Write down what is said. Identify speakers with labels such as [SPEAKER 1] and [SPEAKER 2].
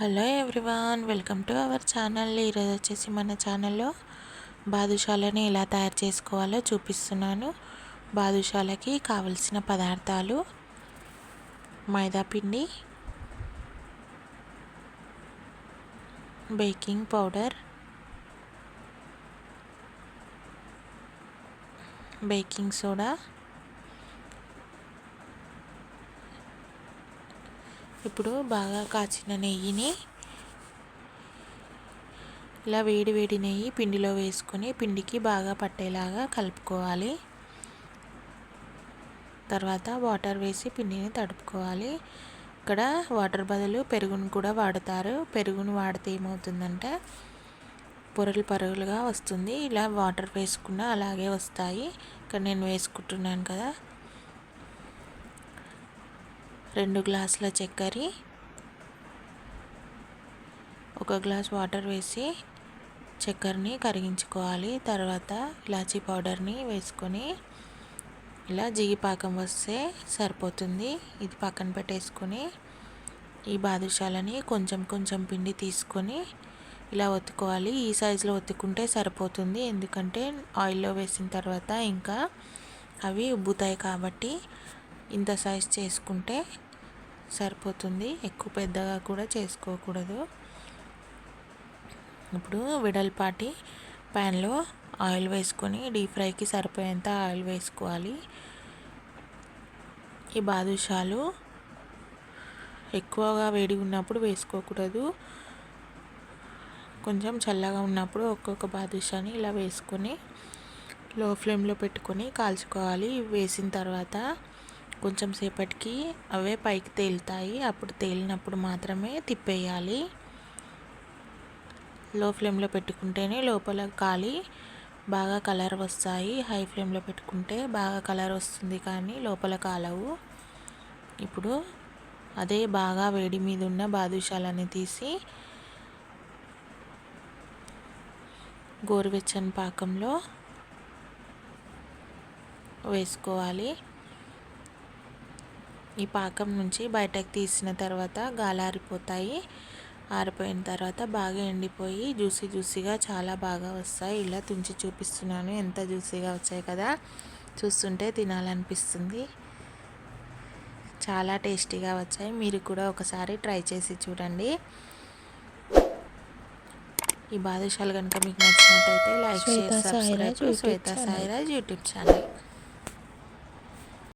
[SPEAKER 1] Hello everyone welcome to our channel. ఈరోజు వచ్చేసి మన ఛానల్లో బాదుషాలని ఎలా తయారు చేసుకోవాలో చూపిస్తున్నాను. బాదుషాలకి కావలసిన పదార్థాలు మైదా పిండి బేకింగ్ పౌడర్ బేకింగ్ సోడా ఇప్పుడు బాగా కాచిన నెయ్యిని ఇలా వేడి వేడి నెయ్యి పిండిలో వేసుకొని పిండికి బాగా పట్టేలాగా కలుపుకోవాలి. తర్వాత వాటర్ వేసి పిండిని తడుపుకోవాలి. ఇక్కడ వాటర్ బదులు పెరుగును కూడా వాడతారు. పెరుగును వాడితే ఏమవుతుందంటే? పొరలు పరుగులుగా వస్తుంది. ఇలా వాటర్ వేసుకున్న అలాగే వస్తాయి. ఇక్కడ నేను వేసుకుంటున్నాను కదా. రెండు గ్లాసుల చక్కెర ఒక గ్లాస్ వాటర్ వేసి చక్కెరని కరిగించుకోవాలి. తర్వాత ఇలాచీ పౌడర్ని వేసుకొని ఇలా జిగిపాకం వస్తే సరిపోతుంది. ఇది పక్కన పెట్టేసుకొని ఈ బాదుషాలని కొంచెం కొంచెం పిండి తీసుకొని ఇలా ఒత్తుకోవాలి. ఈ సైజులో ఒత్తుకుంటే సరిపోతుంది. ఎందుకంటే ఆయిల్లో వేసిన తర్వాత ఇంకా అవి ఉబ్బుతాయి కాబట్టి ఇంత సైజ్ చేసుకుంటే సరిపోతుంది. ఎక్కువ పెద్దగా కూడా చేసుకోకూడదు. ఇప్పుడు విడల్పాటి ప్యాన్లో ఆయిల్ వేసుకొని డీప్ ఫ్రైకి సరిపోయేంత ఆయిల్ వేసుకోవాలి. ఈ బాదుషాలు ఎక్కువగా వేడి ఉన్నప్పుడు వేసుకోకూడదు. కొంచెం చల్లగా ఉన్నప్పుడు ఒక్కొక్క బాదుషాని ఇలా వేసుకొని లో ఫ్లేమ్లో పెట్టుకొని కాల్చుకోవాలి. వేసిన తర్వాత కొంచెం సేపటికి అవే పైకి తేలుతాయి. అప్పుడు తేలినప్పుడు మాత్రమే తిప్పేయాలి. లో ఫ్లేమ్లో పెట్టుకుంటేనే లోపల కాలి బాగా కలర్ వస్తాయి. హై ఫ్లేమ్లో పెట్టుకుంటే బాగా కలర్ వస్తుంది కానీ లోపల కాలవు. ఇప్పుడు అదే బాగా వేడి మీద ఉన్న బాదుషాలని తీసి గోరువెచ్చని పాకంలో వేసుకోవాలి. ఈ పాకం నుంచి బయటకు తీసిన తర్వాత గాలారిపోతాయి ఆరిపోయిన తర్వాత బాగా ఎండిపోయి జ్యూసీ జ్యూసీగా చాలా బాగా వస్తాయి. ఇలా తుంచి చూపిస్తున్నాను. ఎంత జ్యూసీగా వచ్చాయి కదా? చూస్తుంటే తినాలనిపిస్తుంది. చాలా టేస్టీగా వచ్చాయి. మీరు కూడా ఒకసారి ట్రై చేసి చూడండి. ఈ బాదుషాలు కనుక మీకు నచ్చినట్టయితే like share subscribe Swetha Sairaj YouTube channel.